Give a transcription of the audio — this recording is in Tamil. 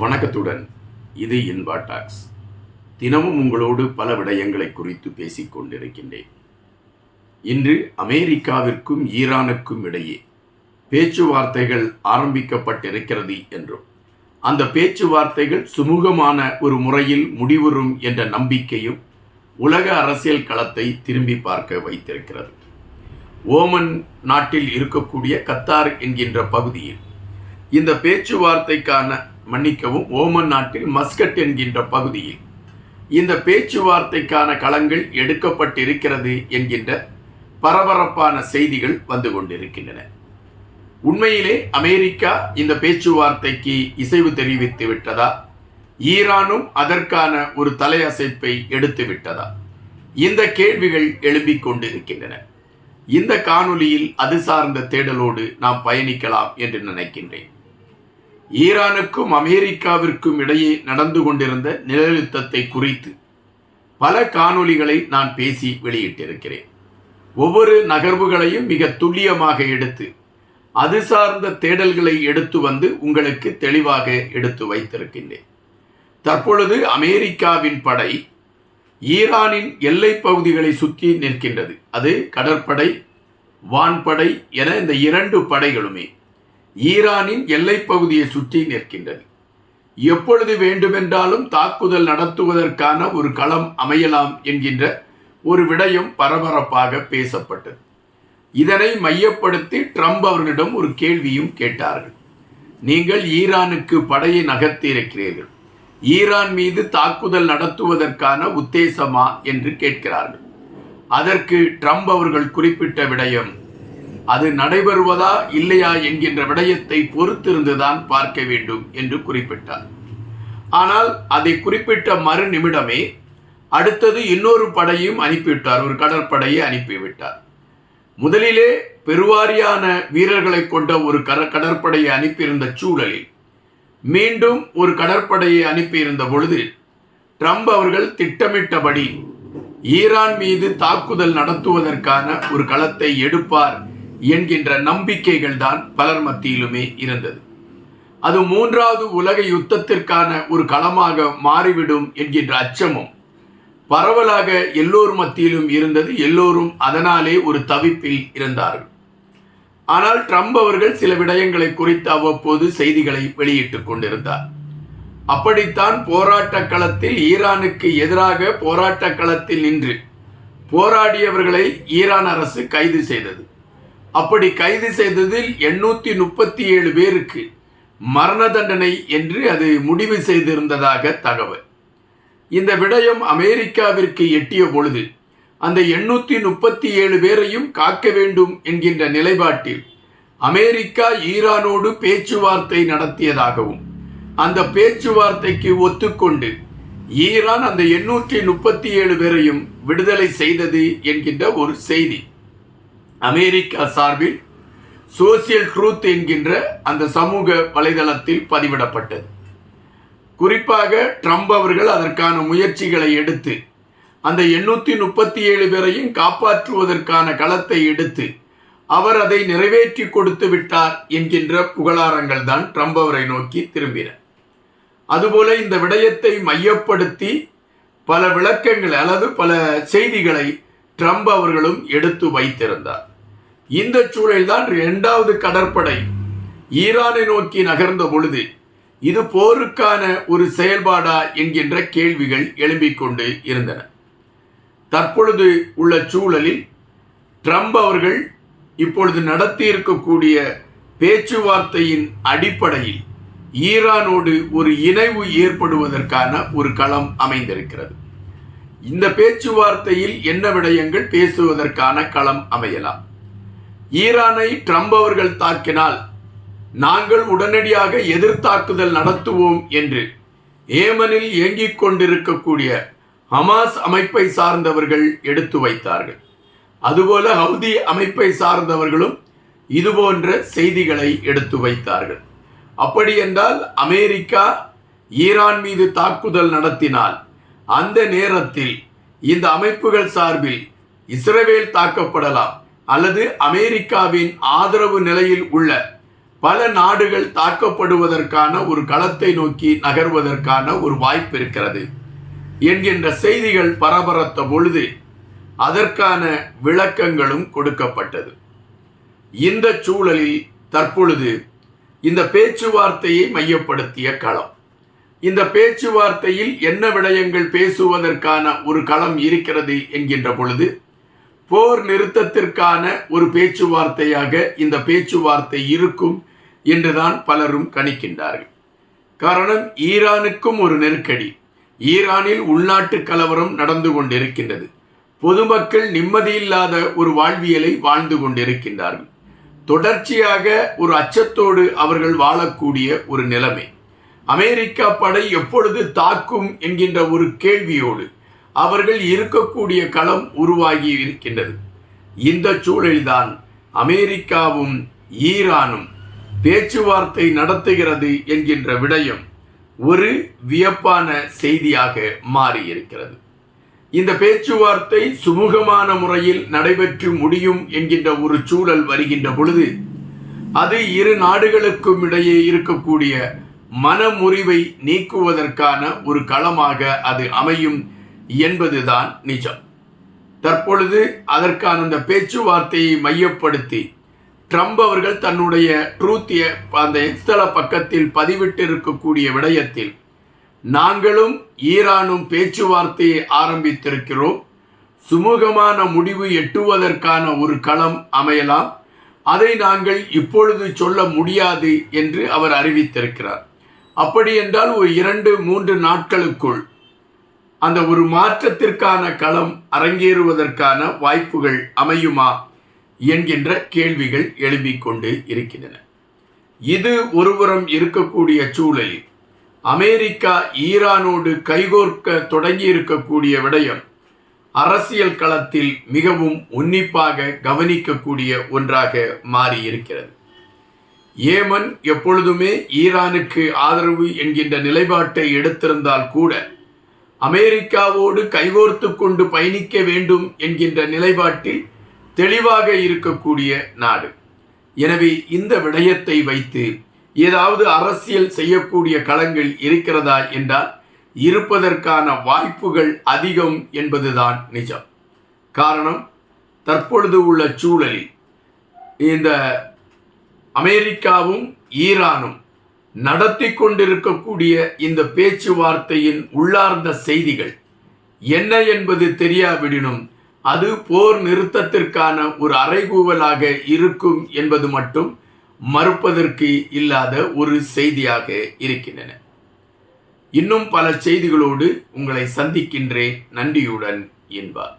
வணக்கத்துடன் இது இன்பா டாக்ஸ். தினமும் உங்களோடு பல விடயங்களை குறித்து பேசிக் கொண்டிருக்கின்றேன். இன்று அமெரிக்காவிற்கும் ஈரானுக்கும் இடையே பேச்சுவார்த்தைகள் ஆரம்பிக்கப்பட்டிருக்கிறது என்றும் அந்த பேச்சுவார்த்தைகள் சுமூகமான ஒரு முறையில் முடிவுறும் என்ற நம்பிக்கையும் உலக அரசியல் களத்தை திரும்பி பார்க்க வைத்திருக்கிறது. ஓமன் நாட்டில் இருக்கக்கூடிய கத்தார் என்கின்ற பகுதியில் இந்த பேச்சுவார்த்தைக்கான மன்னிக்கவும் ஓமன் நாட்டில் மஸ்கட் என்கின்ற பகுதியில் இந்த பேச்சுவார்த்தைக்கான களங்கள் எடுக்கப்பட்டிருக்கிறது என்கின்ற பரபரப்பான செய்திகள் வந்து கொண்டிருக்கின்றன. உண்மையிலே அமெரிக்கா இந்த பேச்சுவார்த்தைக்கு இசைவு தெரிவித்து விட்டதா? ஈரானும் அதற்கான ஒரு தலையசைப்பை எடுத்து விட்டதா? இந்த கேள்விகள் எழும்பிக் கொண்டிருக்கின்றன. இந்த காணொளியில் அது சார்ந்த தேடலோடு நாம் பயணிக்கலாம் என்று நினைக்கின்றேன். ஈரானுக்கும் அமெரிக்காவிற்கும் இடையே நடந்து கொண்டிருந்த நிலநிறுத்தத்தை குறித்து பல காணொளிகளை நான் பேசி வெளியிட்டிருக்கிறேன். ஒவ்வொரு நகர்வுகளையும் மிக துல்லியமாக எடுத்து அது சார்ந்த தேடல்களை எடுத்து வந்து உங்களுக்கு தெளிவாக எடுத்து வைத்திருக்கின்றேன். தற்பொழுது அமெரிக்காவின் படை ஈரானின் எல்லை பகுதிகளை சுற்றி நிற்கின்றது. அது கடற்படை வான்படை என இந்த இரண்டு படைகளுமே. ஈரானின் எல்லைப் பகுதியை சுற்றி நிற்கின்றது. எப்பொழுது வேண்டுமென்றாலும் தாக்குதல் நடத்துவதற்கான ஒரு களம் அமையலாம் என்கின்ற ஒரு விடயம் பரபரப்பாக பேசப்பட்டது. இதனை மையப்படுத்தி ட்ரம்ப் அவர்களிடம் ஒரு கேள்வியும் கேட்டார்கள். நீங்கள் ஈரானுக்கு படையை நகர்த்தியிருக்கிறீர்கள். ஈரான் மீது தாக்குதல் நடத்துவதற்கான உத்தேசமா? என்று கேட்கிறார்கள். அதற்கு ட்ரம்ப் அவர்கள் குறிப்பிட்ட விடயம் அது நடைபெறுவதா இல்லையா என்கின்ற விடயத்தை பொறுத்திருந்துதான் பார்க்க வேண்டும் என்று குறிப்பிட்டார். ஆனால் அதை குறிப்பிட்ட மறு நிமிடமே அடுத்தது இன்னொரு படையும் அனுப்பிவிட்டார். ஒரு கடற்படையை அனுப்பிவிட்டார். முதலிலே பெருவாரியான வீரர்களை கொண்ட ஒரு கர கடற்படையை அனுப்பியிருந்த சூழலில் மீண்டும் ஒரு கடற்படையை அனுப்பியிருந்த பொழுது ட்ரம்ப் அவர்கள் திட்டமிட்டபடி ஈரான் மீது தாக்குதல் நடத்துவதற்கான ஒரு களத்தை எடுப்பார் என்கின்ற நம்பிக்கைகள் தான் பலர் மத்தியிலுமே இருந்தது. அது மூன்றாவது உலக யுத்தத்திற்கான ஒரு களமாக மாறிவிடும் என்கின்ற அச்சமும் பரவலாக எல்லோர் மத்தியிலும் இருந்தது. எல்லோரும் அதனாலே ஒரு தவிப்பில் இருந்தார்கள். ஆனால் ட்ரம்ப் அவர்கள் சில விடயங்களை குறித்து அவ்வப்போது செய்திகளை வெளியிட்டுக் கொண்டிருந்தார். அப்படித்தான் போராட்ட களத்தில் ஈரானுக்கு எதிராக போராட்ட களத்தில் நின்று போராடியவர்களை ஈரான் அரசு கைது செய்தது. அப்படி கைது செய்ததில் எண்ணூத்தி முப்பத்தி ஏழு பேருக்கு மரண தண்டனை என்று அது முடிவு செய்திருந்ததாக தகவல். இந்த விடயம் அமெரிக்காவிற்கு எட்டிய பொழுது அந்த எண்ணூத்தி முப்பத்தி ஏழு பேரையும் காக்க வேண்டும் என்கின்ற நிலைப்பாட்டில் அமெரிக்கா ஈரானோடு பேச்சுவார்த்தை நடத்தியதாகவும் அந்த பேச்சுவார்த்தைக்கு ஒத்துக்கொண்டு ஈரான் அந்த எண்ணூற்றி முப்பத்தி ஏழு பேரையும் விடுதலை செய்தது என்கின்ற ஒரு செய்தி. அமெரிக்கா சார்பில் சோசியல் ட்ரூத் என்கின்ற அந்த சமூக வலைதளத்தில் பதிவிடப்பட்டது. குறிப்பாக ட்ரம்ப் அவர்கள் அதற்கான முயற்சிகளை எடுத்து அந்த எண்ணூற்றி முப்பத்தி ஏழு பேரையும் காப்பாற்றுவதற்கான களத்தை எடுத்து அவர் அதை நிறைவேற்றி கொடுத்து விட்டார் என்கின்ற புகழாரங்கள் தான் ட்ரம்ப் அவரை நோக்கி திரும்பின. அதுபோல இந்த விடயத்தை மையப்படுத்தி பல விளக்கங்கள் அல்லது பல செய்திகளை ட்ரம்ப் அவர்களும் எடுத்து வைத்திருந்தார். இந்த சூழல்தான் இரண்டாவது கடற்படை. ஈரானை நோக்கி நகர்ந்த பொழுது இது போருக்கான ஒரு செயல்பாடா என்கின்ற கேள்விகள் எழும்பிக் கொண்டு இருந்தன. தற்பொழுது உள்ள சூழலில் ட்ரம்ப் அவர்கள் இப்பொழுது நடத்தி இருக்கக்கூடிய பேச்சுவார்த்தையின் அடிப்படையில் ஈரானோடு ஒரு இணைவு ஏற்படுவதற்கான ஒரு களம் அமைந்திருக்கிறது. இந்த பேச்சுவார்த்தையில் என்ன விடயங்கள் பேசுவதற்கான களம் அமையலாம். ஈரானை ட்ரம்ப் அவர்கள் தாக்கினால் நாங்கள் உடனடியாக எதிர்த்தாக்குதல் நடத்துவோம் என்று ஏமனில் இயங்கிக் கொண்டிருக்கக்கூடிய ஹமாஸ் அமைப்பை சார்ந்தவர்கள் எடுத்து வைத்தார்கள். அதுபோல ஹவுதி அமைப்பை சார்ந்தவர்களும் இதுபோன்ற செய்திகளை எடுத்து வைத்தார்கள். அப்படி என்றால் அமெரிக்கா ஈரான் மீது தாக்குதல் நடத்தினால் அந்த நேரத்தில் இந்த அமைப்புகள் சார்பில் இஸ்ரேல் தாக்கப்படலாம். அல்லது அமெரிக்காவின் ஆதரவு நிலையில் உள்ள பல நாடுகள் தாக்கப்படுவதற்கான ஒரு களத்தை நோக்கி நகர்வதற்கான ஒரு வாய்ப்பு இருக்கிறது. என்கின்ற செய்திகள் பரபரத்த பொழுது அதற்கான விளக்கங்களும் கொடுக்கப்பட்டது. இந்த சூழலில் தற்பொழுது இந்த பேச்சுவார்த்தையை மையப்படுத்திய களம். இந்த பேச்சுவார்த்தையில் என்ன விடயங்கள் பேசுவதற்கான ஒரு களம் இருக்கிறது என்கின்ற பொழுது போர் நிறுத்தத்திற்கான ஒரு பேச்சுவார்த்தையாக இந்த பேச்சுவார்த்தை இருக்கும் என்றுதான் பலரும் கணிக்கின்றார்கள். காரணம் ஈரானுக்கும் ஒரு நெருக்கடி. ஈரானில் உள்நாட்டு கலவரம் நடந்து கொண்டிருக்கின்றது. பொதுமக்கள் நிம்மதியில்லாத ஒரு வாழ்வியலை வாழ்ந்து கொண்டிருக்கின்றார்கள். தொடர்ச்சியாக ஒரு அச்சத்தோடு அவர்கள் வாழக்கூடிய ஒரு நிலைமை. அமெரிக்கா படை எப்பொழுது தாக்கும் என்கின்ற ஒரு கேள்வியோடு அவர்கள் இருக்கக்கூடிய களம் உருவாகி இருக்கின்றது. இந்த சூழலில்தான் அமெரிக்காவும் ஈரானும் பேச்சுவார்த்தை நடத்துகிறது என்கின்ற விடயம் ஒரு வியப்பான செய்தியாக மாறியிருக்கிறது. இந்த பேச்சுவார்த்தை சுமூகமான முறையில் நடைபெற்று முடியும் என்கின்ற ஒரு சூழல் வருகின்ற பொழுது அது இரு நாடுகளுக்கும் இடையே இருக்கக்கூடிய மனமுறிவை நீக்குவதற்கான ஒரு களமாக அது அமையும் என்பதுதான் நிஜம். தற்பொழுது அதற்கான அந்த பேச்சுவார்த்தையை மையப்படுத்தி ட்ரம்ப் அவர்கள் தன்னுடைய ட்ரூத்திய அந்த எக்ஸ்தல பக்கத்தில் பதிவிட்டு இருக்கக்கூடிய விடயத்தில் நாங்களும் ஈரானும் பேச்சுவார்த்தையை ஆரம்பித்திருக்கிறோம். சுமூகமான முடிவு எட்டுவதற்கான ஒரு களம் அமையலாம். அதை நாங்கள் இப்பொழுது சொல்ல முடியாது என்று அவர் அறிவித்திருக்கிறார். அப்படி என்றால் ஒரு இரண்டு மூன்று நாட்களுக்குள் அந்த ஒரு மாற்றத்திற்கான களம் அரங்கேறுவதற்கான வாய்ப்புகள் அமையுமா என்கின்ற கேள்விகள் எழும்பிக் கொண்டு இருக்கின்றன. இது ஒருபுறம் இருக்கக்கூடிய சூழலில் அமெரிக்கா ஈரானோடு கைகோர்க்க தொடங்கி இருக்கக்கூடிய விடயம் அரசியல் களத்தில் மிகவும் உன்னிப்பாக கவனிக்கக்கூடிய ஒன்றாக மாறி இருக்கிறது ஏமன் எப்பொழுதுமே ஈரானுக்கு ஆதரவு என்கின்ற நிலைப்பாட்டை எடுத்திருந்தால் கூட அமெரிக்காவோடு கைகோர்த்து கொண்டு பயணிக்க வேண்டும் என்கின்ற நிலைப்பாட்டில் தெளிவாக இருக்கக்கூடிய நாடு. எனவே இந்த விடயத்தை வைத்து ஏதாவது அரசியல் செய்யக்கூடிய களங்கள் இருக்கிறதா என்றால் இருப்பதற்கான வாய்ப்புகள் அதிகம் என்பதுதான் நிஜம். காரணம் தற்பொழுது உள்ள சூழலில் இந்த அமெரிக்காவும் ஈரானும் நடத்தி கொண்டிருக்கக்கூடிய இந்த பேச்சுவார்த்தையின் உள்ளார்ந்த செய்திகள் என்ன என்பது தெரியாவிடனும் அது போர் நிறுத்தத்திற்கான ஒரு அறைகூவலாக இருக்கும் என்பது மட்டும் மறுப்பதற்கு இல்லாத ஒரு செய்தியாக இருக்கின்றன. இன்னும் பல செய்திகளோடு உங்களை சந்திக்கின்றேன். நன்றியுடன் என்பார்